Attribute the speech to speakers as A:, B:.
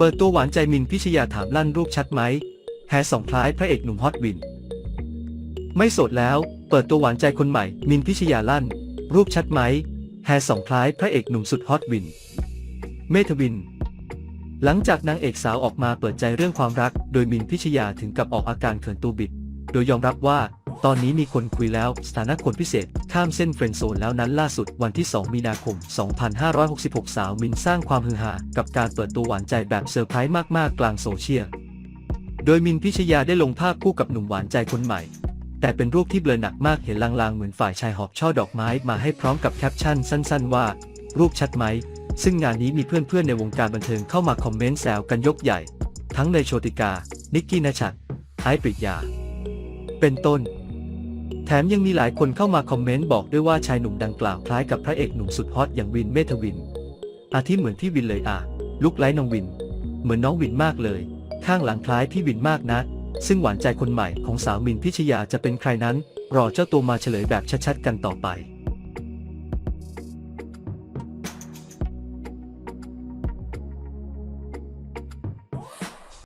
A: เปิดตัวหวานใจมินพิชยาถามลั่นรูปชัดไหมแฮสองคล้ายพระเอกหนุ่มฮอตวิน ไม่โสดแล้ว เปิดตัวหวานใจคนใหม่ มินพิชยาลั่น รูปชัดไหมแฮสองคล้ายพระเอกหนุ่มสุดฮอตวิน เมทวิน หลังจากนางเอกสาวออกมาเปิดใจเรื่องความรัก โดยมินพิชยาถึงกับออกอาการเขินตูบิด โดยยอมรับว่า ตอนนี้มีคนคุยแล้วสถานะคนพิเศษ ข้ามเส้นเฟรนด์โซนแล้วนั้นล่าสุดวันที่ 2 มีนาคม 2566 สาวมินสร้างความฮือฮากับการเปิดตัวหวานใจแบบเซอร์ไพรส์มากๆ กลางโซเชียล โดยมินพิชยาได้ลงภาพคู่กับหนุ่มหวานใจคนใหม่ แต่เป็นรูปที่เบลอหนักมากเห็นลางๆ เหมือนฝ่ายชายหอบช่อดอกไม้มาให้พร้อมกับแคปชั่นสั้น ๆ ว่า รูปชัดไหม ซึ่งงานนี้มีเพื่อนๆในวงการบันเทิงเข้ามาคอมเมนต์แซวกันยกใหญ่ ทั้งเนโชติกา นิกกี้นชัดไอปริยา เป็นต้น แถมยังมีหลายคนเข้ามาคอมเมนต์บอกด้วยว่าชายหนุ่มดังกล่าวคล้ายกับพระเอกหนุ่มสุดฮอตอย่างวินเมทวิน อาทิเหมือนพี่วินเลยอะ ลุกไล้น้องวิน เหมือนน้องวินมากเลย ข้างหลังคล้ายพี่วินมากนะ ซึ่งหวานใจคนใหม่ของสาวมินพิชยาจะเป็นใครนั้น รอเจ้าตัวมาเฉลยแบบชัดๆกันต่อไป